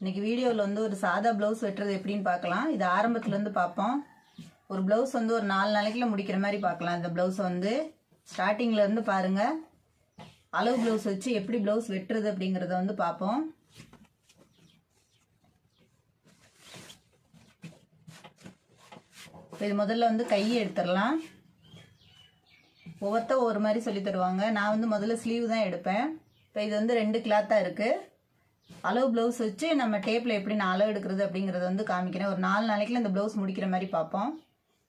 இன்னைக்கு வீடியோவில் வந்து ஒரு சாதா ப்ளவுஸ் வெட்டுறது எப்படின்னு பார்க்கலாம். இது ஆரம்பத்துலேருந்து பார்ப்போம். ஒரு ப்ளவுஸ் வந்து ஒரு நாலு நாளைக்குள்ள முடிக்கிற மாதிரி பார்க்கலாம். இந்த ப்ளவுஸை வந்து ஸ்டார்டிங்லேருந்து பாருங்கள் அளவு ப்ளவுஸ் வச்சு எப்படி ப்ளவுஸ் வெட்டுறது அப்படிங்கிறத வந்து பார்ப்போம். இப்போ இது முதல்ல வந்து கையை எடுத்துடலாம். ஒவ்வொருத்த ஒவ்வொரு மாதிரி சொல்லி தருவாங்க. நான் வந்து முதல்ல ஸ்லீவ் தான் எடுப்பேன். இப்போ இது வந்து ரெண்டு கிளாத்தாக இருக்குது அளவு ப்ளவுஸ் வச்சு நம்ம டேப்பில் எப்படி நான் அளவு எடுக்கிறது அப்படிங்கிறத வந்து காமிக்கிறேன். ஒரு நாலு நாளைக்குள்ள இந்த ப்ளவுஸ் முடிக்கிற மாதிரி பார்ப்போம்.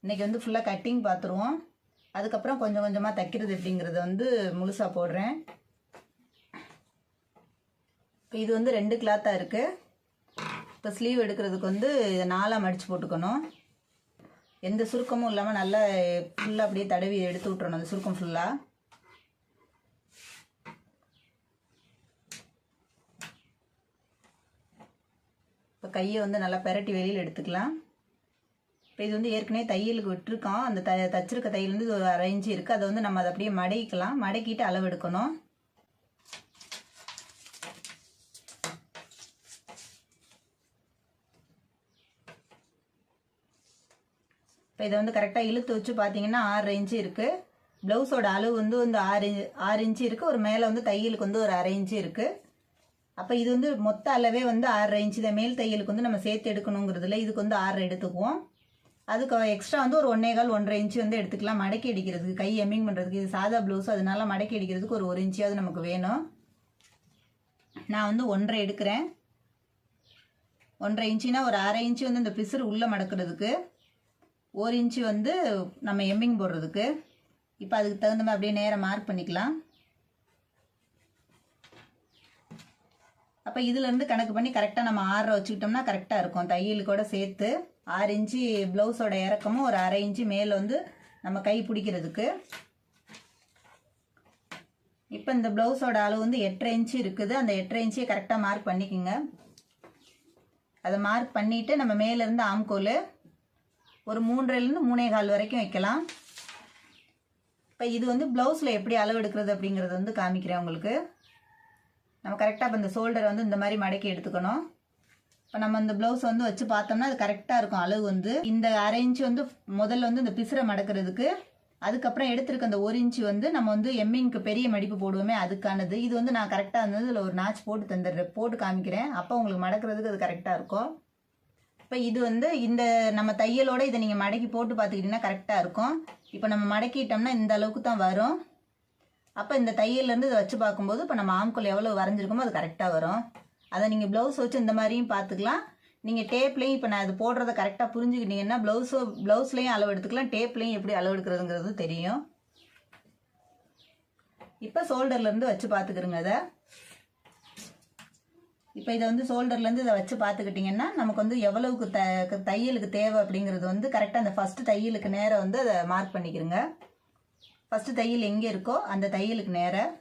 இன்றைக்கி வந்து ஃபுல்லாக கட்டிங் பார்த்துருவோம். அதுக்கப்புறம் கொஞ்சம் கொஞ்சமாக தைக்கிறது எப்படிங்கிறத வந்து முழுசாக போடுறேன். இப்போ இது வந்து ரெண்டு கிளாத்தாக இருக்குது இப்போ ஸ்லீவ் எடுக்கிறதுக்கு வந்து இதை நாலாக மடித்து போட்டுக்கணும். எந்த சுருக்கமும் இல்லாமல் நல்லா ஃபுல்லாக அப்படியே தடவி எடுத்து விட்றணும் அந்த சுருக்கம் ஃபுல்லாக இப்போ கையை வந்து நல்லா பெரட்டி வெளியில் எடுத்துக்கலாம். இப்போ இது வந்து ஏற்கனவே தையலுக்கு விட்டுருக்கோம். அந்த த தச்சிருக்க தையல் வந்து இது ஒரு அரை இருக்குது அதை வந்து நம்ம அதை அப்படியே மடக்கிக்கலாம். மடக்கிட்டு அளவு எடுக்கணும். இப்போ இதை வந்து கரெக்டாக இழுத்து வச்சு பார்த்தீங்கன்னா ஆறு இன்ச்சு இருக்குது ப்ளவுஸோட அளவு வந்து வந்து ஆறு ஆறு இன்ச்சு இருக்குது ஒரு மேலே வந்து தையலுக்கு வந்து ஒரு அரை இன்ச்சு இருக்குது அப்போ இது வந்து மொத்த அளவே வந்து ஆறரை இன்ச்சு இதை மேல் தையலுக்கு வந்து நம்ம சேர்த்து எடுக்கணுங்கிறதுல இதுக்கு வந்து ஆறரை எடுத்துக்குவோம். அதுக்கு எக்ஸ்ட்ரா வந்து ஒரு ஒன்றே கால் ஒன்றரை இன்ச்சு வந்து எடுத்துக்கலாம். மடக்கி அடிக்கிறதுக்கு கை எம்மிங் பண்ணுறதுக்கு இது சாதா ப்ளவுஸ் அதனால மடக்கி அடிக்கிறதுக்கு ஒரு ஒரு இன்ச்சியாவது நமக்கு வேணும். நான் வந்து ஒன்றரை எடுக்கிறேன். ஒன்றரை இன்ச்சுனா ஒரு அரை இன்ச்சு வந்து இந்த பிசுறு உள்ளே மடக்கிறதுக்கு ஒரு இன்ச்சு வந்து நம்ம எம்மிங் போடுறதுக்கு. இப்போ அதுக்கு தகுந்த மாதிரி அப்படியே நேரம் மார்க் பண்ணிக்கலாம். அப்போ இதுலேருந்து கணக்கு பண்ணி கரெக்டாக நம்ம ஆற வச்சுக்கிட்டோம்னா கரெக்டாக இருக்கும். தையல் கூட சேர்த்து ஆறு இன்ச்சு ப்ளவுஸோட இறக்கமும் ஒரு அரை இன்ச்சு மேலே வந்து நம்ம கை பிடிக்கிறதுக்கு. இப்போ இந்த ப்ளவுஸோட அளவு வந்து எட்டரை இன்ச்சு இருக்குது. அந்த எட்டரை இன்ச்சையை கரெக்டாக மார்க் பண்ணிக்கோங்க. அதை மார்க் பண்ணிவிட்டு நம்ம மேலேருந்து ஆம்கோல் ஒரு மூன்றிலேருந்து மூணே கால் வரைக்கும் வைக்கலாம். இப்போ இது வந்து ப்ளவுஸில் எப்படி அளவு எடுக்கிறது அப்படிங்கிறத வந்து காமிக்கிறேன் உங்களுக்கு. நம்ம கரெக்டாக இப்போ இந்த ஷோல்டரை வந்து இந்த மாதிரி மடக்கி எடுத்துக்கணும். இப்போ நம்ம இந்த ப்ளவுஸ் வந்து வச்சு பார்த்தோம்னா அது கரெக்டாக இருக்கும் அளவு வந்து. இந்த அரை இன்ச்சு வந்து முதல்ல வந்து இந்த பிசுரை மடக்கிறதுக்கு அதுக்கப்புறம் எடுத்திருக்க அந்த ஒரு இன்ச்சு வந்து நம்ம வந்து எம்மிங்க்கு பெரிய மடிப்பு போடுவோமே அதுக்கானது. இது வந்து நான் கரெக்டாக இருந்தது இதில் ஒரு நாச் போட்டு தந்துடுறேன். போட்டு காமிக்கிறேன். அப்போ உங்களுக்கு மடக்கிறதுக்கு அது கரெக்டாக இருக்கும். இப்போ இது வந்து இந்த நம்ம தையலோட இதை நீங்கள் மடக்கி போட்டு பார்த்துக்கிட்டிங்கன்னா கரெக்டாக இருக்கும். இப்போ நம்ம மடக்கிட்டோம்னா இந்த அளவுக்கு தான் வரும். அப்போ இந்த தையல்லேருந்து இதை வச்சு பார்க்கும்போது இப்போ நம்ம ஆம்குள் எவ்வளோ வரைஞ்சிருக்கோமோ அது கரெக்டாக வரும். அதை நீங்கள் ப்ளவுஸ் வச்சு இந்த மாதிரியும் பார்த்துக்கலாம். நீங்கள் டேப்லேயும் இப்போ நான் இது போடுறத கரெக்டாக புரிஞ்சுக்கிட்டீங்கன்னா ப்ளவுஸோ ப்ளவுஸ்லேயும் அளவு எடுத்துக்கலாம். டேப்லேயும் எப்படி அளவு எடுக்கிறதுங்கிறது தெரியும். இப்போ ஷோல்டர்லேருந்து வச்சு பார்த்துக்கிறோங்க அதை இப்போ இதை வந்து ஷோல்டர்லேருந்து இதை வச்சு பார்த்துக்கிட்டிங்கன்னா நமக்கு வந்து எவ்வளவுக்கு த தையலுக்கு தேவை அப்படிங்கிறது வந்து கரெக்டாக அந்த ஃபஸ்ட்டு தையலுக்கு நேரம் வந்து அதை மார்க் பண்ணிக்கிறோங்க. ஃபஸ்ட்டு தையல் எங்கே இருக்கோ அந்த தையலுக்கு நேராக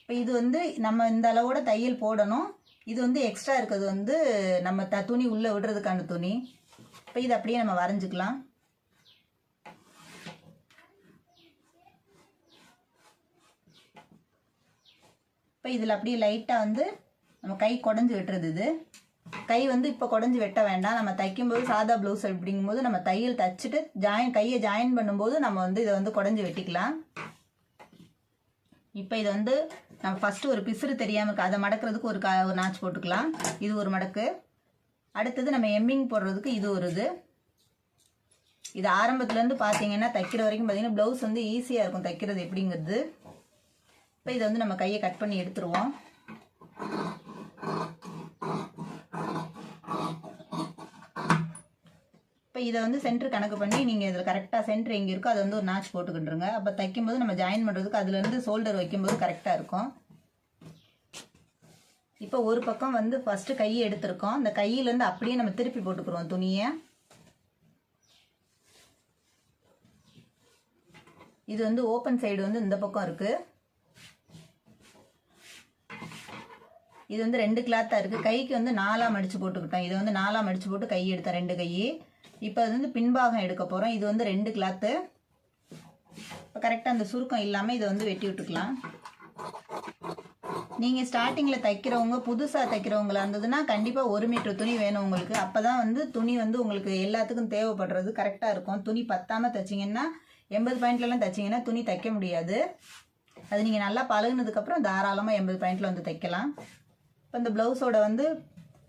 இப்போ இது வந்து நம்ம இந்த அளவோட தையல் போடணும். இது வந்து எக்ஸ்ட்ரா இருக்கிறது வந்து நம்ம த துணி உள்ளே விடுறதுக்கான துணி. இப்போ இது அப்படியே நம்ம வரைஞ்சிக்கலாம். இப்போ இதில் அப்படியே லைட்டாக வந்து நம்ம கை குடஞ்சி விட்டுறது இது. கை வந்து இப்போ குடஞ்சி வெட்ட வேண்டாம். நம்ம தைக்கும்போது சாதா ப்ளவுஸ் அப்படிங்கும்போது நம்ம தையல் தைச்சிட்டு ஜாயின் கையை ஜாயின் பண்ணும்போது நம்ம வந்து இதை வந்து குடஞ்சி வெட்டிக்கலாம். இப்போ இதை வந்து நம்ம ஃபஸ்ட்டு ஒரு பிசுறு தெரியாமல் இருக்கு அதை மடக்கிறதுக்கு ஒரு கா ஒரு நாச்சு போட்டுக்கலாம். இது ஒரு மடக்கு. அடுத்தது நம்ம எம்மிங் போடுறதுக்கு இது ஒரு இது. இது ஆரம்பத்துலேருந்து பார்த்தீங்கன்னா தைக்கிற வரைக்கும் பார்த்தீங்கன்னா ப்ளவுஸ் வந்து ஈஸியாக இருக்கும் தைக்கிறது எப்படிங்கிறது. இப்போ இதை வந்து நம்ம கையை கட் பண்ணி எடுத்துருவோம். இப்போ இதை வந்து சென்டர் கணக்கு பண்ணி நீங்கள் இதில் கரெக்டாக சென்டர் எங்கே இருக்கோ அதை வந்து ஒரு நாச் போட்டுக்கிட்டுருங்க. அப்போ தைக்கும்போது நம்ம ஜாயின் பண்ணுறதுக்கு அதுலேருந்து ஷோல்டர் வைக்கும்போது கரெக்டாக இருக்கும். இப்போ ஒரு பக்கம் வந்து ஃபஸ்ட்டு கையை எடுத்திருக்கோம். அந்த கையிலேருந்து அப்படியே நம்ம திருப்பி போட்டுக்கிறோம் துணியை. இது வந்து ஓப்பன் சைடு வந்து இந்த பக்கம் இருக்குது இது வந்து ரெண்டு கிளாத்தாக இருக்குது கைக்கு வந்து நாலாக மடித்து போட்டுக்கிட்டோம். இதை வந்து நாலாக மடித்து போட்டு கை எடுத்தேன் ரெண்டு கையை இப்போ அது வந்து பின்பாகம் எடுக்க போகிறோம் இது வந்து ரெண்டு கிளாத்து இப்போ கரெக்டாக அந்த சுருக்கம் இல்லாமல் இதை வந்து வெட்டி விட்டுக்கலாம். நீங்கள் ஸ்டார்டிங்கில் தைக்கிறவங்க புதுசாக தைக்கிறவங்களா இருந்ததுன்னா கண்டிப்பாக ஒரு மீட்டர் துணி வேணும் உங்களுக்கு. அப்போ தான் வந்து துணி வந்து உங்களுக்கு எல்லாத்துக்கும் தேவைப்படுறது கரெக்டாக இருக்கும். துணி பத்தாமல் தைச்சிங்கன்னா எண்பது பாயிண்ட்லலாம் தைச்சிங்கன்னா துணி தைக்க முடியாது. அது நீங்கள் நல்லா பழகுனதுக்கப்புறம் தாராளமாக எண்பது பாயிண்டில் வந்து தைக்கலாம். இப்போ இந்த ப்ளவுஸோட வந்து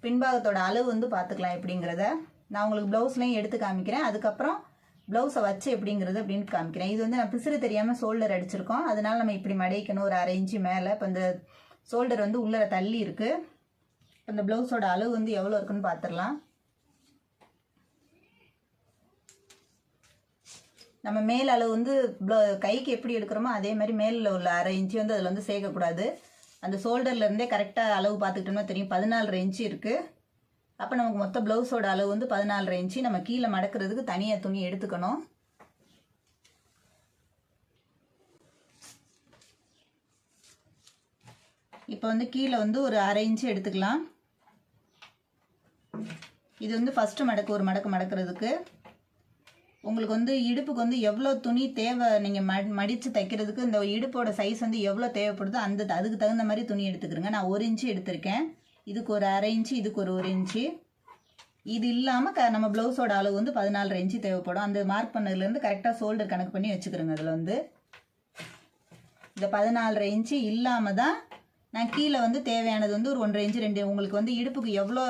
பின்பாகத்தோட அளவு வந்து பார்த்துக்கலாம் எப்படிங்கிறத. நான் உங்களுக்கு ப்ளவுஸ்லையும் எடுத்து காமிக்கிறேன். அதுக்கப்புறம் ப்ளவுஸை வச்சு எப்படிங்கிறது அப்படின்னு காமிக்கிறேன். இது வந்து நான் பிசிறு தெரியாமல் ஷோல்டர் அடிச்சிருக்கோம். அதனால நம்ம இப்படி மடைக்கணும் ஒரு அரை இன்ச்சு மேலே. இப்போ இந்த ஷோல்டர் வந்து உள்ளே தள்ளி இருக்குது இப்போ இந்த ப்ளவுஸோட அளவு வந்து எவ்வளோ இருக்குன்னு பார்த்துடலாம் நம்ம மேல் அளவு வந்து கைக்கு எப்படி எடுக்கிறோமோ அதே மாதிரி மேலில் உள்ள அரை இன்ச்சு வந்து அதில் வந்து சேர்க்கக்கூடாது. அந்த ஷோல்டர்லேருந்தே கரெக்டாக அளவு பார்த்துக்கிட்டோம்னா தெரியும். பதினாலரை இன்ச்சு இருக்குது அப்போ நமக்கு மொத்த ப்ளவுஸோட அளவு வந்து பதினாலரை இன்ச்சு நம்ம கீழே மடக்கிறதுக்கு தனியாக துணி எடுத்துக்கணும். இப்போ வந்து கீழே வந்து ஒரு அரை இன்ச்சு எடுத்துக்கலாம். இது வந்து ஃபஸ்ட்டு மடக்கு ஒரு மடக்கு மடக்கிறதுக்கு. உங்களுக்கு வந்து இடுப்புக்கு வந்து எவ்வளோ துணி தேவை நீங்கள் ம மடித்து தைக்கிறதுக்கு இந்த இடுப்போட சைஸ் வந்து எவ்வளோ தேவைப்படுதோ அந்த அதுக்கு தகுந்த மாதிரி துணி எடுத்துக்கிறேங்க. நான் ஒரு இன்ச்சு எடுத்திருக்கேன். இதுக்கு ஒரு அரை இன்ச்சு இதுக்கு ஒரு ஒரு இன்ச்சு. இது இல்லாமல் க நம்ம ப்ளவுஸோட அளவு வந்து பதினாலரை இன்ச்சு தேவைப்படும். அந்த மார்க் பண்ணதுலேருந்து கரெக்டாக ஷோல்டர் கணக்கு பண்ணி வச்சுக்கிறோங்க அதில் வந்து. இந்த பதினாலரை இன்ச்சு இல்லாமல் தான் நான் கீழே வந்து தேவையானது வந்து ஒரு ஒன்றரை இன்ச்சு ரெண்டு உங்களுக்கு வந்து இடுப்புக்கு எவ்வளோ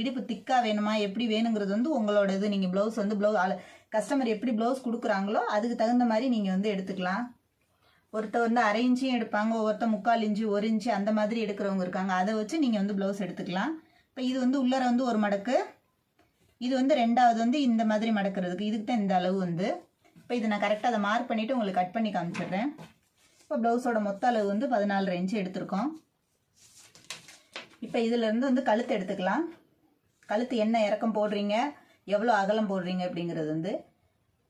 இடுப்பு திக்காக வேணுமா எப்படி வேணுங்கிறது வந்து உங்களோட இது. நீங்கள் ப்ளவுஸ் வந்து ப்ளவு கஸ்டமர் எப்படி ப்ளவுஸ் கொடுக்குறாங்களோ அதுக்கு தகுந்த மாதிரி நீங்கள் வந்து எடுத்துக்கலாம். ஒருத்தர் வந்து அரை இன்ச்சியும் எடுப்பாங்க ஒவ்வொருத்தர் முக்கால் இன்ச்சு ஒரு இன்ச்சு அந்த மாதிரி எடுக்கிறவங்க இருக்காங்க. அதை வச்சு நீங்கள் வந்து ப்ளவுஸ் எடுத்துக்கலாம். இப்போ இது வந்து உள்ளர வந்து ஒரு மடக்கு. இது வந்து ரெண்டாவது வந்து இந்த மாதிரி மடக்கிறதுக்கு. இதுக்கு தான் இந்த அளவு வந்து. இப்போ இதை நான் கரெக்டாக அதை மார்க் பண்ணிவிட்டு உங்களுக்கு கட் பண்ணி காமிச்சிடுறேன். இப்போ ப்ளவுஸோட மொத்த அளவு வந்து பதினாலு இன்ச்சு எடுத்திருக்கோம். இப்போ இதிலேருந்து வந்து கழுத்து எடுத்துக்கலாம். கழுத்து என்ன இறக்கம் போடுறீங்க? எவ்வளோ அகலம் போடுறீங்க? அப்படிங்கிறது வந்து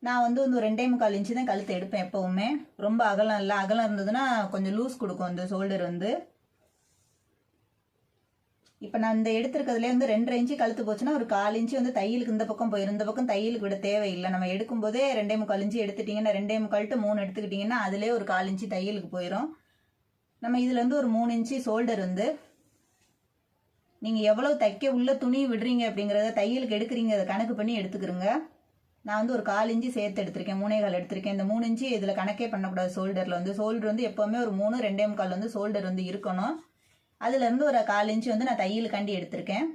நான் வந்து வந்து ஒரு ரெண்டே முக்கால் இன்ச்சு தான் கழுத்து எடுப்பேன் எப்போவுமே. ரொம்ப அகலம் இல்லை. அகலம் இருந்ததுன்னா கொஞ்சம் லூஸ் கொடுக்கும் இந்த ஷோல்டர் வந்து. இப்போ நான் இந்த எடுத்துருக்கிறதுலே வந்து ரெண்டரை இன்ச்சு கழுத்து போச்சுன்னா ஒரு கால் இன்ச்சு வந்து தையலுக்கு இந்த பக்கம் போயிடும் இந்த பக்கம் தையலுக்கு விட தேவையில்லை. நம்ம எடுக்கும்போதே ரெண்டே முக்கால் இன்ச்சு எடுத்துட்டிங்கன்னா ரெண்டே முக்கால் மூணு எடுத்துக்கிட்டிங்கன்னா அதிலே ஒரு கால் இன்ச்சு தையலுக்கு போயிடும் நம்ம இதில் வந்து ஒரு மூணு இன்ச்சு ஷோல்டர் வந்து நீங்கள் எவ்வளோ தைக்க உள்ள துணி விடுறீங்க அப்படிங்கிறத தையலுக்கு எடுக்கிறீங்க அதை கணக்கு பண்ணி எடுத்துக்கிறோங்க. நான் வந்து ஒரு கால் இஞ்சி சேர்த்து எடுத்திருக்கேன் மூணே கால் எடுத்திருக்கேன். இந்த மூணு இஞ்சி இதில் கணக்கே பண்ணக்கூடாது ஷோல்டரில் வந்து. ஷோல்டர் வந்து எப்போவுமே ஒரு மூணு ரெண்டே முக்கால் வந்து ஷோல்டர் வந்து இருக்கணும். அதுலேருந்து ஒரு கால் இன்ச்சு வந்து நான் தையலுக்காண்டி எடுத்திருக்கேன்.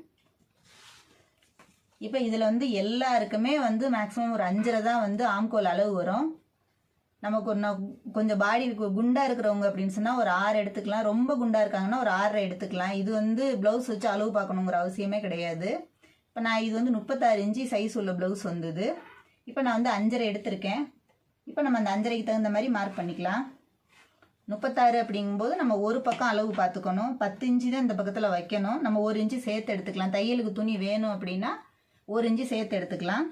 இப்போ இதில் வந்து எல்லாருக்குமே வந்து மேக்ஸிமம் ஒரு அஞ்சரை தான் வந்து ஆம்கோல் அளவு வரும். நமக்கு ஒன்று கொஞ்சம் பாடி குண்டாக இருக்கிறவங்க அப்படின்னு சொன்னால் ஒரு ஆறு எடுத்துக்கலாம். ரொம்ப குண்டாக இருக்காங்கன்னா ஒரு ஆறரை எடுத்துக்கலாம். இது வந்து ப்ளவுஸ் வச்சு அளவு பார்க்கணுங்கிற அவசியமே கிடையாது. இப்போ நான் இது வந்து முப்பத்தாறு இன்ச்சு சைஸ் உள்ள ப்ளவுஸ் வந்தது. இப்போ நான் வந்து அஞ்சரை எடுத்திருக்கேன். இப்போ நம்ம அந்த அஞ்சரைக்கு தகுந்த மாதிரி மார்க் பண்ணிக்கலாம். முப்பத்தாறு அப்படிங்கும்போது நம்ம ஒரு பக்கம் அளவு பார்த்துக்கணும். பத்து இன்ச்சு தான் இந்த பக்கத்தில் வைக்கணும். நம்ம ஒரு இன்ச்சு சேர்த்து எடுத்துக்கலாம். தையலுக்கு துணி வேணும் அப்படின்னா ஒரு இன்ச்சு சேர்த்து எடுத்துக்கலாம்.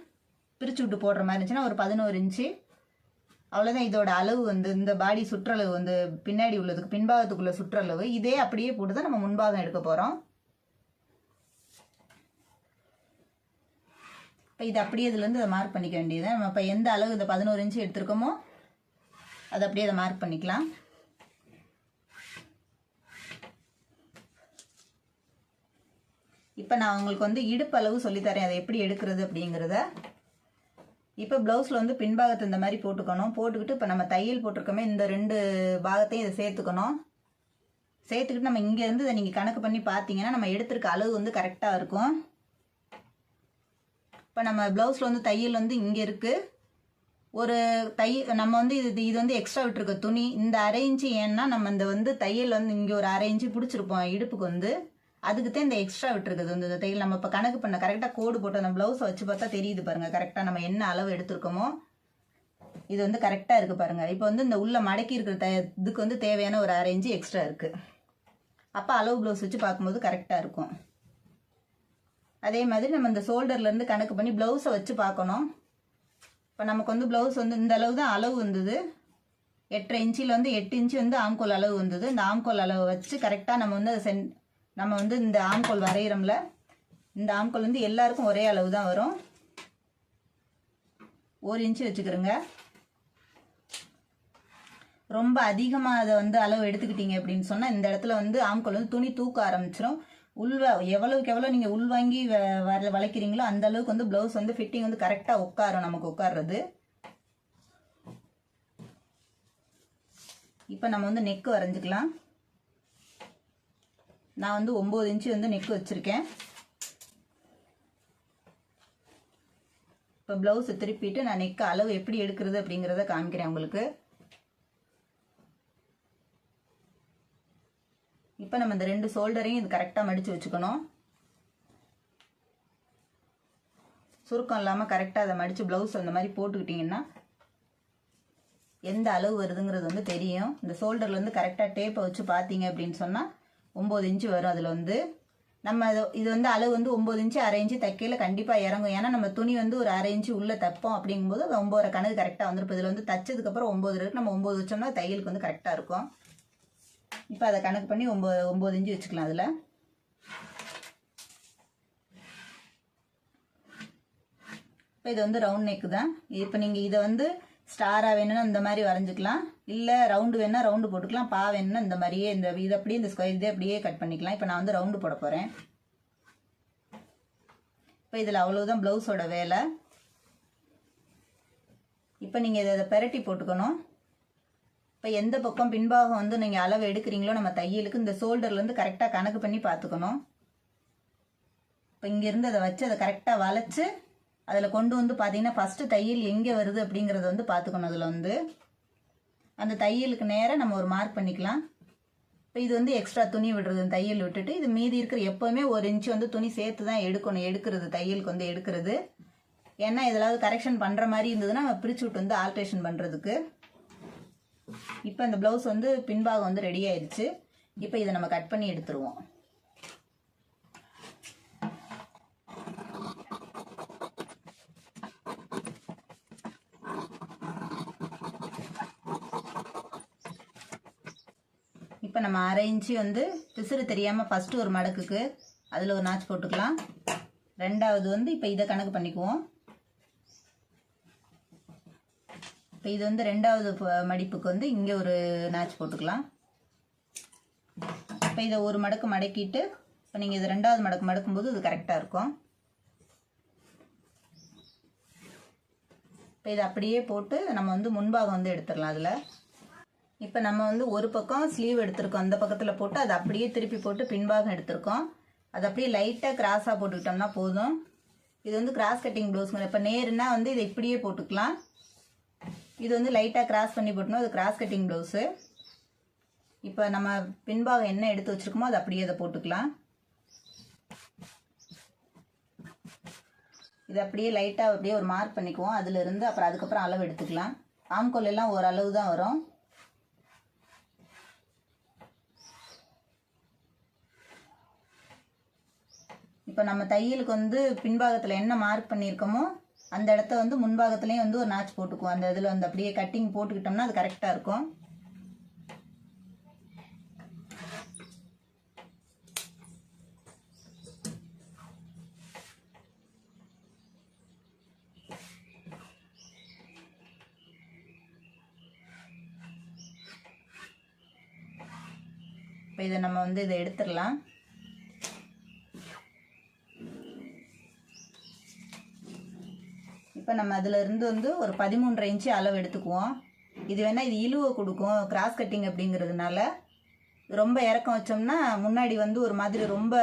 பிரித்து விட்டு போடுற மாதிரி இருந்துச்சுன்னா ஒரு பதினோரு இன்ச்சு. அவ்வளோதான் இதோட அளவு வந்து இந்த பாடி சுற்றளவு வந்து பின்னாடி உள்ளதுக்கு பின்பாகத்துக்குள்ள சுற்றளவு இதே அப்படியே போட்டு தான் நம்ம முன்பாகம் எடுக்க போகிறோம் இப்போ இது அப்படியே இதுலேருந்து அதை மார்க் பண்ணிக்க வேண்டியது நம்ம இப்போ எந்த அளவு இந்த பதினோரு இன்ச்சு எடுத்திருக்கோமோ அதை அப்படியே அதை மார்க் பண்ணிக்கலாம். இப்போ நான் உங்களுக்கு வந்து இடுப்பு அளவு சொல்லித்தரேன் அதை எப்படி எடுக்கிறது அப்படிங்கிறத. இப்போ ப்ளவுஸில் வந்து பின்பாகத்தை இந்த மாதிரி போட்டுக்கணும். போட்டுக்கிட்டு இப்போ நம்ம தையல் போட்டிருக்கோமே இந்த ரெண்டு பாகத்தையும் இதை சேர்த்துக்கணும். சேர்த்துக்கிட்டு நம்ம இங்கேருந்து இதை நீங்கள் கணக்கு பண்ணி பார்த்தீங்கன்னா நம்ம எடுத்திருக்க அளவு வந்து கரெக்டாக இருக்கும். இப்போ நம்ம ப்ளவுஸில் வந்து தையல் வந்து இங்கே இருக்குது ஒரு தை நம்ம வந்து இது இது வந்து எக்ஸ்ட்ரா விட்டுருக்க துணி. இந்த அரை இன்ச்சு ஏன்னா நம்ம இந்த வந்து தையல் வந்து இங்கே ஒரு அரை இன்ச்சு பிடிச்சிருப்போம் இடுப்புக்கு வந்து. அதுக்கு தான் இந்த எக்ஸ்ட்ரா விட்டுருக்குது வந்து இந்த தையல். நம்ம இப்போ கணக்கு பண்ண கரெக்டாக கோடு போட்டு அந்த ப்ளவுஸை வச்சு பார்த்தா தெரியுது பாருங்கள் கரெக்டாக நம்ம என்ன அளவு எடுத்திருக்கோமோ. இது வந்து கரெக்டாக இருக்குது பாருங்கள் இப்போ வந்து இந்த உள்ள மடக்கி இருக்கிற த இதுக்கு வந்து தேவையான ஒரு அரை இன்ச்சு எக்ஸ்ட்ரா இருக்குது அப்போ அளவு ப்ளவுஸ் வச்சு பார்க்கும்போது கரெக்டாக இருக்கும். அதே மாதிரி நம்ம இந்த ஷோல்டர்லேருந்து கணக்கு பண்ணி ப்ளவுஸை வச்சு பார்க்கணும். இப்போ நமக்கு வந்து ப்ளவுஸ் வந்து இந்த அளவு தான் அளவு வந்தது. எட்டரை இன்ச்சில் வந்து எட்டு இன்ச்சு வந்து ஆம்கோல் அளவு வந்தது. இந்த ஆம்கோல் அளவு வச்சு கரெக்டாக நம்ம வந்து அதை சென் நம்ம வந்து இந்த ஆம்கோல் வரைகிறோம்ல இந்த ஆம்கோல் வந்து எல்லாருக்கும் ஒரே அளவு தான் வரும். ஒரு இன்ச்சு வச்சுக்கிறோங்க. ரொம்ப அதிகமாக அதை வந்து அளவு எடுத்துக்கிட்டீங்க அப்படின்னு சொன்னால் இந்த இடத்துல வந்து ஆம்கோல் வந்து துணி தூக்க ஆரம்பிச்சிடும் உள்வா எவ்வளவுக்கு எவ்வளோ நீங்கள் உள்வாங்கி வர வளைக்கிறீங்களோ அந்த அளவுக்கு வந்து ப்ளவுஸ் வந்து ஃபிட்டிங் வந்து கரெக்டாக உட்காரும் நமக்கு உட்கார்றது. இப்போ நம்ம வந்து நெக்கு வரைஞ்சிக்கலாம். நான் வந்து ஒம்பது இன்ச்சு வந்து நெக்கு வச்சுருக்கேன். இப்போ ப்ளவுஸை திருப்பிட்டு நான் நெக்கு அளவு எப்படி எடுக்கிறது அப்படிங்கிறத காமிக்கிறேன் உங்களுக்கு. இப்போ நம்ம இந்த ரெண்டு ஷோல்டரையும் இது கரெக்டாக மடித்து வச்சுக்கணும். சுருக்கம் இல்லாமல் கரெக்டாக அதை மடித்து ப்ளவுஸ் அந்த மாதிரி போட்டுக்கிட்டிங்கன்னா எந்த அளவு வருதுங்கிறது வந்து தெரியும். இந்த ஷோல்டர்லேருந்து கரெக்டாக டேப்பை வச்சு பார்த்தீங்க அப்படின்னு சொன்னால் ஒம்பது இன்ச்சு வரும் அதில் வந்து. நம்ம இது இது வந்து அளவு வந்து ஒம்பது இன்ச்சு அரை இன்ச்சு தைக்கையில் கண்டிப்பாக இறங்கும். ஏன்னா நம்ம துணி வந்து ஒரு அரை இன்ச்சு உள்ளே தைப்போம் அப்படிங்கும்போது அது ஒம்பது கணக்கு கரெக்டாக வந்துருப்போம் இதில் வந்து தைச்சதுக்கப்புறம் ஒம்பது இருக்குது நம்ம ஒம்பது வச்சோம்னா தையலுக்கு வந்து கரெக்டாக இருக்கும். இப்போ அதை கணக்கு பண்ணி ஒம்பது ஒம்பது இஞ்சி வச்சுக்கலாம் அதில். இப்போ இது வந்து ரவுண்ட் நெக்கு தான். இப்போ நீங்கள் இதை வந்து ஸ்டாராக வேணும்னா இந்த மாதிரி வரைஞ்சிக்கலாம். இல்லை ரவுண்டு வேணால் ரவுண்டு போட்டுக்கலாம். பா வேணும்னா இந்த மாதிரியே இந்த இது அப்படியே இந்த ஸ்கொயர் இதே அப்படியே கட் பண்ணிக்கலாம். இப்போ நான் வந்து ரவுண்டு போட போகிறேன் இப்போ இதில் அவ்வளோதான் ப்ளவுஸோட வேலை. இப்போ நீங்கள் இதை இதை பெரட்டி போட்டுக்கணும். இப்போ எந்த பக்கம் பின்பாகம் வந்து நீங்கள் அளவு எடுக்கிறீங்களோ நம்ம தையலுக்கு இந்த ஷோல்டர்லேருந்து கரெக்டாக கணக்கு பண்ணி பார்த்துக்கணும். இப்போ இங்கேருந்து அதை வச்சு அதை கரெக்டாக வளைச்சு அதில் கொண்டு வந்து பார்த்தீங்கன்னா ஃபஸ்ட்டு தையல் எங்கே வருது அப்படிங்கிறத வந்து பார்த்துக்கணும் அதில் வந்து. அந்த தையலுக்கு நேராக நம்ம ஒரு மார்க் பண்ணிக்கலாம். இப்போ இது வந்து எக்ஸ்ட்ரா துணி விடுறது தையல் விட்டுட்டு இது மீதி இருக்கிற எப்போவுமே ஒரு இன்ச்சு வந்து துணி சேர்த்து தான் எடுக்கணும் எடுக்கிறது தையலுக்கு வந்து எடுக்கிறது. ஏன்னா இதெல்லாம் கரெக்ஷன் பண்ணுற மாதிரி இருந்ததுன்னா நம்ம பிரிச்சு விட்டு வந்து ஆல்ட்ரேஷன் பண்ணுறதுக்கு இப்போ இந்த ப்ளவுஸ் வந்து பின்பாகம் வந்து ரெடி ஆயிடுச்சு. இப்போ இதை நம்ம கட் பண்ணி எடுத்துருவோம். இப்போ நம்ம அரை இன்ச்சு வந்து பிசுறு தெரியாமல் ஃபஸ்ட்டு ஒரு மடக்குக்கு அதில் ஒரு நாச்சு போட்டுக்கலாம். ரெண்டாவது வந்து இப்போ இதை கணக்கு பண்ணிக்குவோம் இப்போ இது வந்து ரெண்டாவது மடிப்புக்கு வந்து இங்கே ஒரு நேச் போட்டுக்கலாம். இப்போ இதை ஒரு மடக்கு மடக்கிட்டு இப்போ நீங்கள் இது ரெண்டாவது மடக்கு மடக்கும்போது இது கரெக்டாக இருக்கும். இப்போ இதை அப்படியே போட்டு நம்ம வந்து முன்பாகம் வந்து எடுத்துடலாம் அதில். இப்போ நம்ம வந்து ஒரு பக்கம் ஸ்லீவ் எடுத்திருக்கோம். அந்த பக்கத்தில் போட்டு அதை அப்படியே திருப்பி போட்டு பின்பாகம் எடுத்திருக்கோம். அது அப்படியே லைட்டாக கிராஸாக போட்டுக்கிட்டோம்னா போதும். இது வந்து கிராஸ் கட்டிங் ப்ளவுஸுங்க இப்போ நேருன்னா வந்து இதை இப்படியே போட்டுக்கலாம். இது வந்து லைட்டாக கிராஸ் பண்ணி போட்டணும் அது கிராஸ் கட்டிங் ப்ளவுஸு இப்போ நம்ம பின்பாகம் என்ன எடுத்து வச்சுருக்கோமோ அதை அப்படியே அதை போட்டுக்கலாம். இது அப்படியே லைட்டாக அப்படியே ஒரு மார்க் பண்ணிக்குவோம். அதிலிருந்து அப்புறம் அதுக்கப்புறம் அளவு எடுத்துக்கலாம். ஆம்கோல் எல்லாம் ஒரு அளவு தான் வரும். இப்போ நம்ம தையலுக்கு வந்து பின்பாகத்தில் என்ன மார்க் பண்ணியிருக்கோமோ அந்த இடத்த வந்து முன்பாகத்துலேயும் வந்து ஒரு நாச் போட்டுக்குவோம். அந்த இதில் வந்து அப்படியே கட்டிங் போட்டுக்கிட்டோம்னா அது கரெக்டாக இருக்கும். இப்போ இதை நம்ம வந்து இதை எடுத்துடலாம் இப்போ நம்ம அதில் இருந்து வந்து ஒரு பதிமூன்றரை இன்ச்சு அளவு எடுத்துக்குவோம். இது வேணால் இது இழுவை கொடுக்கும் கிராஸ் கட்டிங் அப்படிங்கிறதுனால. ரொம்ப இறக்கம் வச்சோம்னா முன்னாடி வந்து ஒரு மாதிரி ரொம்ப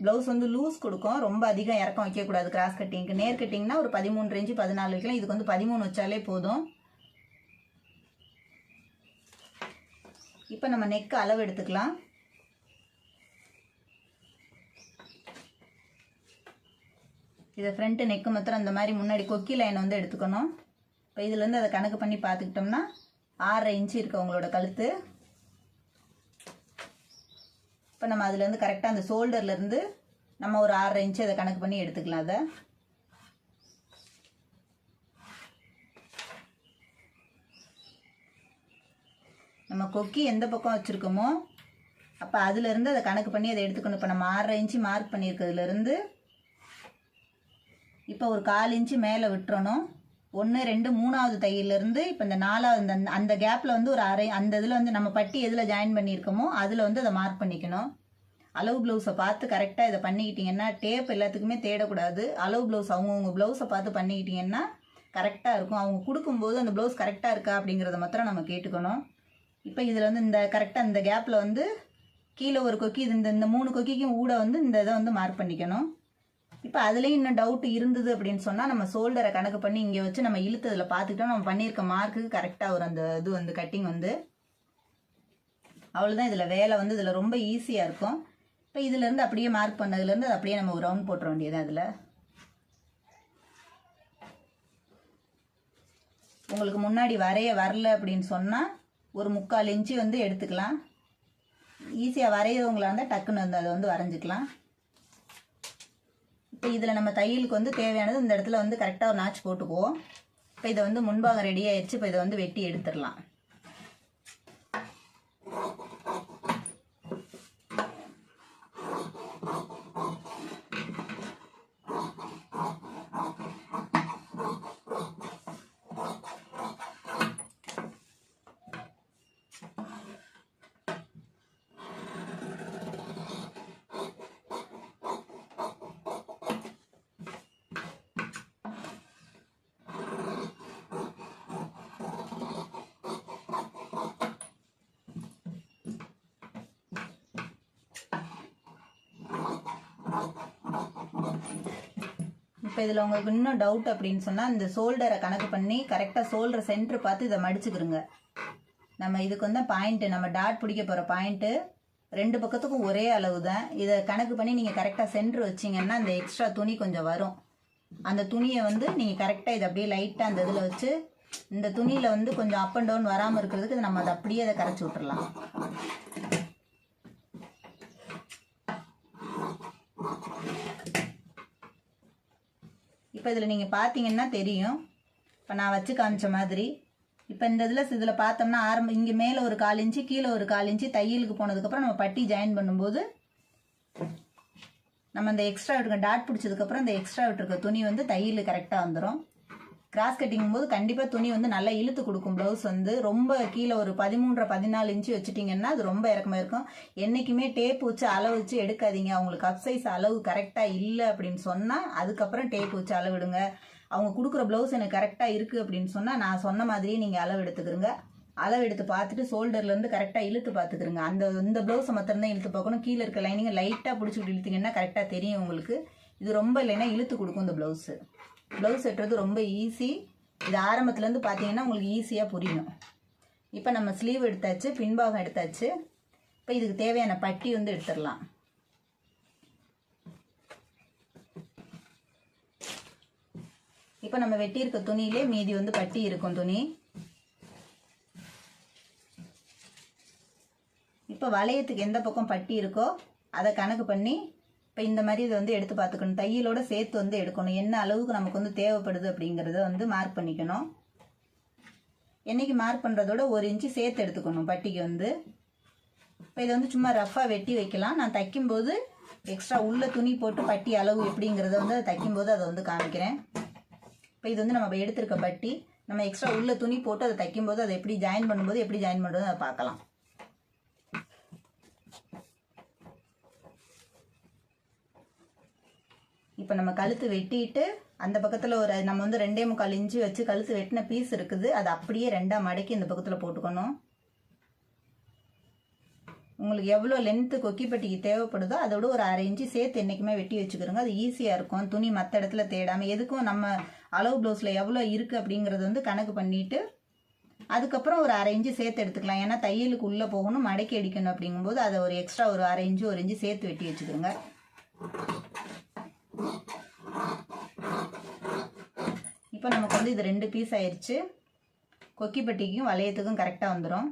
ப்ளவுஸ் வந்து லூஸ் கொடுக்கும். ரொம்ப அதிகம் இறக்கம் வைக்கக்கூடாது கிராஸ் கட்டிங்க்கு நேர் கட்டிங்னா ஒரு பதிமூன்று இன்ச்சு பதினாலு வைக்கலாம் இதுக்கு வந்து பதிமூணு வச்சாலே போதும். இப்போ நம்ம நெக் அளவு எடுத்துக்கலாம். இதை ஃப்ரண்ட்டு நெக்கு மாத்திரம் அந்த மாதிரி முன்னாடி கொக்கி லைன் வந்து எடுத்துக்கணும். இப்போ இதுலேருந்து அதை கணக்கு பண்ணி பார்த்துக்கிட்டோம்னா ஆறரை இன்ச்சு இருக்குது உங்களோட கழுத்து. இப்போ நம்ம அதுலேருந்து கரெக்டாக அந்த ஷோல்டர்லேருந்து நம்ம ஒரு ஆறரை இன்ச்சு அதை கணக்கு பண்ணி எடுத்துக்கலாம் அதை. நம்ம கொக்கி எந்த பக்கம் வச்சுருக்கோமோ அப்போ அதுலேருந்து அதை கணக்கு பண்ணி அதை எடுத்துக்கணும். இப்போ நம்ம ஆறரை இன்ச்சு மார்க் பண்ணியிருக்கிறதுலேருந்து இப்போ ஒரு கால் இன்ச்சு மேலே விட்டுறணும். ஒன்று ரெண்டு மூணாவது தையிலிருந்து இப்போ இந்த நாலாவது அந்த அந்த கேப்பில் வந்து ஒரு அரை அந்த இதில் வந்து நம்ம பட்டி எதில் ஜாயின் பண்ணியிருக்கோமோ அதில் வந்து அதை மார்க் பண்ணிக்கணும். அளவு ப்ளவுஸை பார்த்து கரெக்டாக இதை பண்ணிக்கிட்டிங்கன்னா டேப் எல்லாத்துக்குமே தேடக்கூடாது. அளவு ப்ளவுஸ் அவங்கவுங்க ப்ளவுஸை பார்த்து பண்ணிக்கிட்டிங்கன்னா கரெக்டாக இருக்கும். அவங்க கொடுக்கும்போது அந்த ப்ளவுஸ் கரெக்டாக இருக்கா அப்படிங்கிறத மாத்திரம் நம்ம கேட்டுக்கணும். இப்போ இதில் வந்து இந்த கரெக்டாக இந்த கேப்பில் வந்து கீழே ஒரு கொக்கி இது இந்த இந்த மூணு கொக்கிக்கும் ஊட வந்து இந்த இதை வந்து மார்க் பண்ணிக்கணும். இப்போ அதுலேயும் இன்னும் டவுட் இருந்தது அப்படின்னு சொன்னால் நம்ம ஷோல்டரை கணக்கு பண்ணி இங்கே வச்சு நம்ம இழுத்ததில் பார்த்துக்கிட்டோம். நம்ம பண்ணியிருக்க மார்க்குக்கு கரெக்டாக வரும் அந்த இது வந்து கட்டிங் வந்து. அவ்வளோதான் இதில் வேலை வந்து இதில் ரொம்ப ஈஸியாக இருக்கும். இப்போ இதுலேருந்து அப்படியே மார்க் பண்ணதுலேருந்து அது அப்படியே நம்ம ஒரு ரவுண்ட் போட்டுற வேண்டியது அதில் உங்களுக்கு முன்னாடி வரைய வரல அப்படின்னு சொன்னால் ஒரு முக்கால் இன்ச்சு வந்து எடுத்துக்கலாம். ஈஸியாக வரைகிறவங்களா இருந்தால் டக்குன்னு வந்து அதை வந்து வரைஞ்சிக்கலாம். இப்போ இதில் நம்ம தையலுக்கு வந்து தேவையானது இந்த இடத்துல வந்து கரெக்டாக ஒரு நாச் போட்டுக்குவோம். இப்போ இதை வந்து முன்பாக ரெடி ஆயிடுச்சு இப்போ இதை வந்து வெட்டி எடுத்துடலாம். இப்போ இதில் உங்களுக்கு இன்னும் டவுட் அப்படின்னு சொன்னால் இந்த ஷோல்டரை கணக்கு பண்ணி கரெக்டாக ஷோல்டர் சென்டர் பார்த்து இதை மடிச்சுக்கிறோங்க நம்ம இதுக்கு வந்து பாயிண்ட்டு நம்ம டாட் பிடிக்க போகிற பாயிண்ட்டு ரெண்டு பக்கத்துக்கும் ஒரே அளவு தான் இதை கணக்கு பண்ணி நீங்கள் கரெக்டாக சென்டர் வச்சிங்கன்னா அந்த எக்ஸ்ட்ரா துணி கொஞ்சம் வரும். அந்த துணியை வந்து நீங்கள் கரெக்டாக இதை அப்படியே லைட்டாக அந்த இதில் வச்சு இந்த துணியில் வந்து கொஞ்சம் அப் அண்ட் டவுன் வராமல் இருக்கிறதுக்கு இதை நம்ம அதை அப்படியே அதை கரைச்சி விட்டுறலாம். இப்போ இதில் நீங்கள் பார்த்தீங்கன்னா தெரியும். இப்போ நான் வச்சு காமிச்ச மாதிரி. இப்போ இந்த இதில் இதில் பார்த்தோம்னா ஆரம்ப இங்கே மேலே ஒரு கால் இன்ச்சு கீழே ஒரு கால் இன்ச்சு தையலுக்கு போனதுக்கப்புறம் நம்ம பட்டி ஜாயின் பண்ணும்போது நம்ம அந்த எக்ஸ்ட்ரா விட்டுருக்க டாட் பிடிச்சதுக்கப்புறம் இந்த எக்ஸ்ட்ரா விட்டுருக்க துணி வந்து தையல் கரெக்டாக வந்துடும் கிராஸ் கட்டிங் போது கண்டிப்பாக துணி வந்து நல்லா இழுத்து கொடுக்கும். ப்ளவுஸ் வந்து ரொம்ப கீழே ஒரு பதிமூன்றரை பதினாலு இன்ச்சு வச்சுட்டிங்கன்னா அது ரொம்ப இறக்கமாக இருக்கும். என்றைக்குமே டேப் வச்சு அளவு வச்சு எடுக்காதீங்க. அவங்களுக்கு கப் சைஸ் அளவு கரெக்டாக இல்லை அப்படின்னு சொன்னால் அதுக்கப்புறம் டேப் வச்சு அளவிடுங்க. அவங்க கொடுக்குற ப்ளவுஸ் எனக்கு கரெக்டாக இருக்குது அப்படின்னு சொன்னால் நான் சொன்ன மாதிரியே நீங்கள் அளவு எடுத்துக்கிறங்க அளவு எடுத்து பார்த்துட்டு ஷோல்டர்லேருந்து கரெக்டாக இழுத்து பார்த்துக்கிறங்க அந்த இந்த ப்ளவுஸை மாத்திரம்தான் இழுத்து பார்க்கணும். கீழே இருக்க லைனிங்கை லைட்டாக பிடிச்சிட்டு இழுத்தீங்கன்னா கரெக்டாக தெரியும் உங்களுக்கு. இது ரொம்ப இல்லைன்னா இழுத்து கொடுக்கும் இந்த ப்ளவுஸு ப்ளவுஸ் வெட்டுறது ரொம்ப ஈஸி இது ஆரம்பத்துலேருந்து பார்த்தீங்கன்னா உங்களுக்கு ஈஸியாக புரியும். இப்போ நம்ம ஸ்லீவ் எடுத்தாச்சு பின்பாகம் எடுத்தாச்சு. இப்போ இதுக்கு தேவையான பட்டி வந்து எடுத்துடலாம். இப்போ நம்ம வெட்டியிருக்க துணியிலே மீதி வந்து பட்டி இருக்கும் துணி. இப்போ வளையத்துக்கு எந்த பக்கம் பட்டி இருக்கோ அதை கணக்கு பண்ணி இப்போ இந்த மாதிரி இதை வந்து எடுத்து பார்த்துக்கணும். தையலோட சேர்த்து வந்து எடுக்கணும். என்ன அளவுக்கு நமக்கு வந்து தேவைப்படுது அப்படிங்கிறத வந்து மார்க் பண்ணிக்கணும். என்னைக்கு மார்க் பண்ணுறதோட ஒரு இன்ச்சு சேர்த்து எடுத்துக்கணும் பட்டிக்கு வந்து. இப்போ இதை வந்து சும்மா ரஃப்பாக வெட்டி வைக்கலாம். நான் தைக்கும்போது எக்ஸ்ட்ரா உள்ள துணி போட்டு பட்டி அளவு எப்படிங்கிறத வந்து அதை தைக்கும்போது அதை வந்து காமிக்கிறேன். இப்போ இது வந்து நம்ம எடுத்திருக்க பட்டி. நம்ம எக்ஸ்ட்ரா உள்ள துணி போட்டு அதை தைக்கும்போது அதை எப்படி ஜாயின் பண்ணும்போது எப்படி ஜாயின் பண்ணுறதுன்னு அதை பார்க்கலாம். இப்போ நம்ம கழுத்து வெட்டிட்டு அந்த பக்கத்தில் ஒரு நம்ம வந்து ரெண்டே முக்கால் இன்ச்சு வச்சு கழுத்து வெட்டின பீஸ் இருக்குது. அதை அப்படியே ரெண்டாக மடக்கி இந்த பக்கத்தில் போட்டுக்கணும். உங்களுக்கு எவ்வளோ லென்த்து கொக்கிப்பட்டிக்கு தேவைப்படுதோ அதோட ஒரு அரை இன்ச்சு சேர்த்து என்றைக்குமே வெட்டி வச்சுக்கிறோங்க. அது ஈஸியாக இருக்கும். துணி மற்ற இடத்துல தேடாமல் எதுக்கும் நம்ம அளவு ப்ளவுஸில் எவ்வளோ இருக்குது அப்படிங்கிறது வந்து கணக்கு பண்ணிவிட்டு அதுக்கப்புறம் ஒரு அரை இன்ச்சு சேர்த்து எடுத்துக்கலாம். ஏன்னா தையலுக்கு உள்ளே போகணும் மடக்கி அடிக்கணும் அப்படிங்கும்போது அதை ஒரு எக்ஸ்ட்ரா ஒரு அரை இன்ச்சு ஒரு இன்ச்சு சேர்த்து வெட்டி வச்சுக்கிறோங்க. இப்போ நமக்கு வந்து இது ரெண்டு பீஸ் ஆயிடுச்சு கொக்கிப்பட்டிக்கும் வளையத்துக்கும் கரெக்டாக வந்துடும்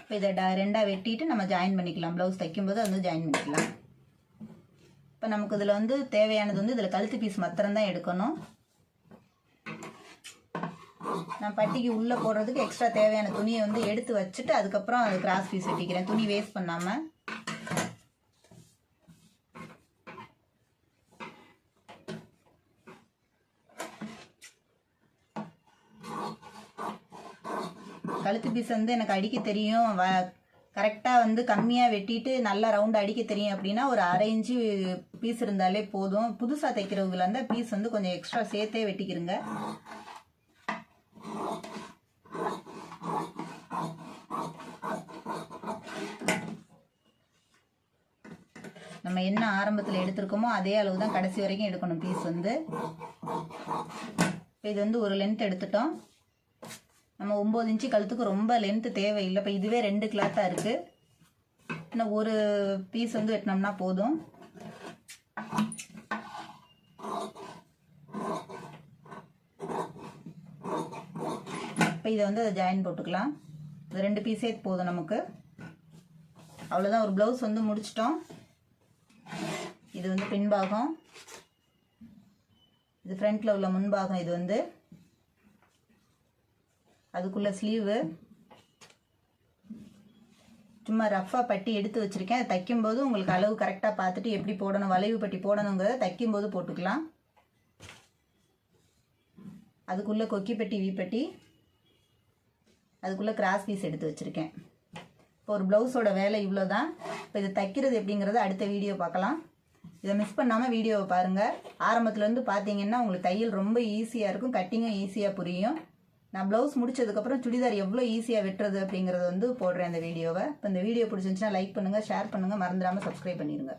இப்போ இதை ட ரெண்டாக வெட்டிட்டு நம்ம ஜாயின் பண்ணிக்கலாம். ப்ளவுஸ் தைக்கும்போது வந்து ஜாயின் பண்ணிக்கலாம். இப்போ நமக்கு இதில் வந்து தேவையானது வந்து இதில் கழுத்து பீஸ் மாத்திரம்தான் எடுக்கணும். நான் பட்டிக்கு உள்ளே போடுறதுக்கு எக்ஸ்ட்ரா தேவையான துணியை வந்து எடுத்து வச்சுட்டு அதுக்கப்புறம் அது கிராஸ் பீஸ் வெட்டிக்கிறேன். துணி வேஸ்ட் பண்ணாமல் கழுத்து பீஸ் வந்து எனக்கு அடிக்க தெரியும். வ கரெக்டாக வந்து கம்மியாக வெட்டிட்டு நல்லா ரவுண்ட் அடிக்க தெரியும் அப்படின்னா ஒரு அரை இன்ச்சு பீஸ் இருந்தாலே போதும். புதுசாக தைக்கிறவங்கள இருந்தால் பீஸ் வந்து கொஞ்சம் எக்ஸ்ட்ரா சேர்த்தே வெட்டிக்கிறங்க நம்ம என்ன ஆரம்பத்தில் எடுத்திருக்கோமோ அதே அளவு தான் கடைசி வரைக்கும் எடுக்கணும் பீஸ் வந்து. இது வந்து ஒரு லென்த் எடுத்துட்டோம். நம்ம ஒம்பது இன்ச்சு கழுத்துக்கு ரொம்ப லென்த்து தேவையில்லை. இப்போ இதுவே ரெண்டு கிளாத்தாக இருக்குது இன்னும் ஒரு பீஸ் வந்து வெட்டினோம்னா போதும். இப்போ இதை வந்து அதை ஜாயின் போட்டுக்கலாம். இது ரெண்டு பீஸே போதும் நமக்கு. அவ்வளோதான் ஒரு ப்ளவுஸ் வந்து முடிச்சிட்டோம். இது வந்து பின்பாகம் இது ஃப்ரண்ட்டில் உள்ள முன்பாகம் இது வந்து. அதுக்குள்ள ஸ்லீவு சும்மா ரஃப்பாக பட்டி எடுத்து வச்சுருக்கேன். அதை தைக்கும்போது உங்களுக்கு அளவு கரெக்டாக பார்த்துட்டு எப்படி போடணும் வளைவு பட்டி போடணுங்கிறத தைக்கும்போது போட்டுக்கலாம். அதுக்குள்ளே கொக்கி பட்டி வீப்பட்டி அதுக்குள்ளே கிராஸ் பீஸ் எடுத்து வச்சுருக்கேன். இப்போ ஒரு ப்ளவுஸோட வேலை இவ்வளோ தான் இப்போ இதை தைக்கிறது எப்படிங்கிறத அடுத்த வீடியோ பார்க்கலாம். இதை மிஸ் பண்ணாமல் வீடியோவை பாருங்கள் ஆரம்பத்துலேருந்து பார்த்தீங்கன்னா உங்களுக்கு தையல் ரொம்ப ஈஸியாக இருக்கும். கட்டிங்கும் ஈஸியாக புரியும். நான் ப்ளவுஸ் முடிச்சதுக்கப்புறம் சுடிதார் எவ்வளோ ஈஸியாக வெட்டுறது அப்படிங்கிறத வந்து போடுறேன் இந்த வீடியோவை இப்போ இந்த வீடியோ பிடிச்சிருந்துச்சுன்னா லைக் பண்ணுங்கள் ஷேர் பண்ணுங்கள் மறந்துடாமல் சப்ஸ்கிரைப் பண்ணிடுங்க